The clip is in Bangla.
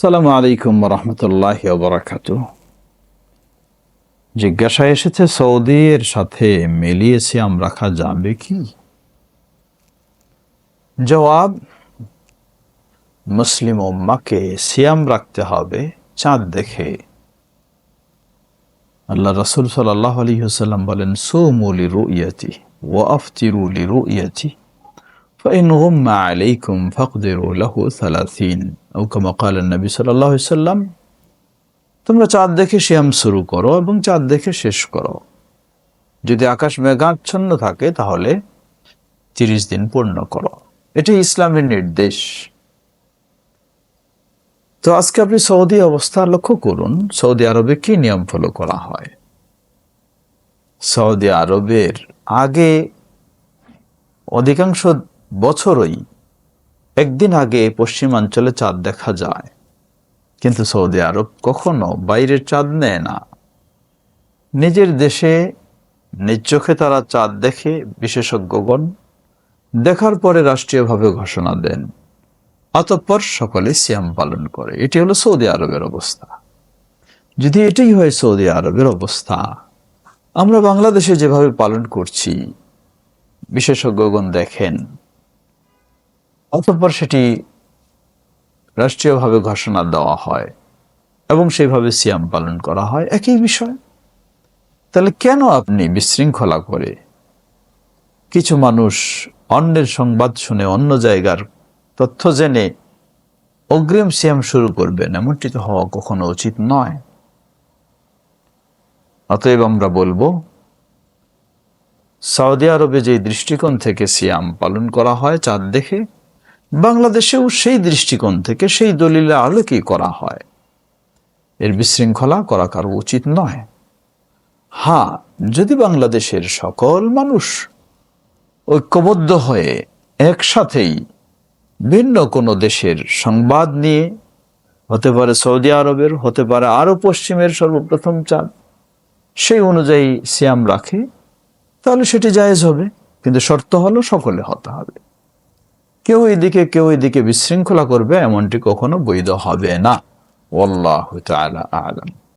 আসসালামু আলাইকুম রহমতুল্লাহ বরাকাত জিজ্ঞাসা এসেছে সৌদির সাথে মিলিয়ে সিয়াম রাখা যাবে কি জবাব, মুসলিম উম্মাকে সিয়াম রাখতে হবে, চাঁদ দেখে। আল্লাহ রসুল সাল্লাহ আলী হুসাল্লাম বলেন সোমুলি রুইয়াতি ও আফতিরুলি রুইয়াতি। فإن غم عليكم فاقدروا له ثلاثين أو كما قال النبي صلى الله عليه وسلم তোমরা চাঁদ দেখে শ্যাম শুরু করো এবং চাঁদ দেখে শেষ করো যদি আকাশ মেঘাচ্ছন্ন থাকে তাহলে তিরিশ দিন পূর্ণ করো এটি ইসলামের নির্দেশ তো আজকে আপনি সৌদি অবস্থা লক্ষ্য করুন সৌদি আরবে কি নিয়ম ফলো করা হয় সৌদি আরবের আগে অধিকাংশ বছরই একদিন আগে পশ্চিমাঞ্চলে চাঁদ দেখা যায়। কিন্তু সৌদি আরব কখনো বাইরের চাঁদ নেয় না। নিজের দেশে নিজ চোখে তারা চাঁদ দেখে বিশেষজ্ঞগণ দেখার পরে রাষ্ট্রীয়ভাবে ঘোষণা দেন। অতঃপর সকলে সিয়াম পালন করে। এটি হলো সৌদি আরবের অবস্থা। যদি এটাই হয় সৌদি আরবের অবস্থা, আমরা বাংলাদেশে যেভাবে পালন করছি, বিশেষজ্ঞগণ দেখেন অতঃপর সেটি রাষ্ট্রীয়ভাবে ঘোষণা দেওয়া হয় এবং সেইভাবে সিয়াম পালন করা হয়। একই বিষয়। তাহলে কেন আপনি বিশৃঙ্খলা করে কিছু মানুষ অন্যের সংবাদ শুনে অন্য জায়গার তথ্য জেনে অগ্রিম সিয়াম শুরু করবেন? এমনটি তো হওয়া কখনো উচিত নয়। অতএব আমরা বলব, সৌদি আরবে যে দৃষ্টিকোণ থেকে সিয়াম পালন করা হয় চাঁদ দেখে বাংলাদেশেও সেই দৃষ্টিকোণ থেকে সেই দলিলে আলোকেই করা হয়। এর বিশৃঙ্খলা করা কারও উচিত নয়। হ্যাঁ যদি বাংলাদেশের সকল মানুষ ঐক্যবদ্ধ হয়ে একসাথেই ভিন্ন কোনো দেশের সংবাদ নিয়ে, হতে পারে সৌদি আরবের, হতে পারে আরও পশ্চিমের সর্বপ্রথম চাঁদ, সেই অনুযায়ী সিয়াম রাখে, তাহলে সেটি জায়েজ হবে। কিন্তু শর্ত হলো সকলে হতে হবে। কেউ এদিকে কেউ এদিকে বিশৃঙ্খলা করবে এমনটি কখনো বৈধ হবে না। আলম।